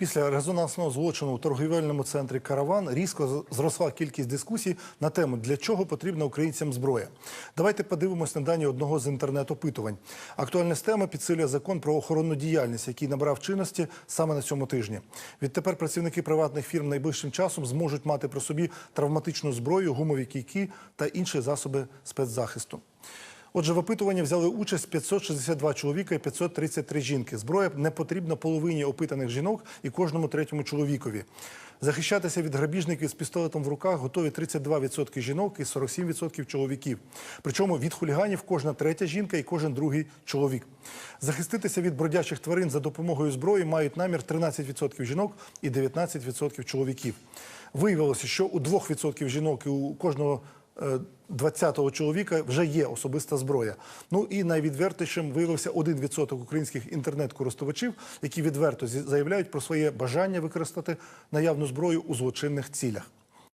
Після резонансного злочину у торгівельному центрі Караван різко зросла кількість дискусій на тему, для чого потрібна українцям зброя. Давайте подивимось на дані одного з інтернет-опитувань. Актуальність теми підсилює закон про охоронну діяльність, який набрав чинності саме на цьому тижні. Відтепер працівники приватних фірм найближчим часом зможуть мати при собі травматичну зброю, гумові кійки та інші засоби спецзахисту. Отже, в опитуванні взяли участь 562 чоловіка і 533 жінки. Зброя не потрібна половині опитаних жінок і кожному третьому чоловікові. Захищатися від грабіжників з пістолетом в руках готові 32% жінок і 47% чоловіків. Причому від хуліганів кожна третя жінка і кожен другий чоловік. Захиститися від бродячих тварин за допомогою зброї мають намір 13% жінок і 19% чоловіків. Виявилося, що у 2% жінок і у кожного 20-го чоловіка вже є особиста зброя. Ну і найвідвертішим виявився 1% українських інтернет-користувачів, які відверто заявляють про своє бажання використати наявну зброю у злочинних цілях.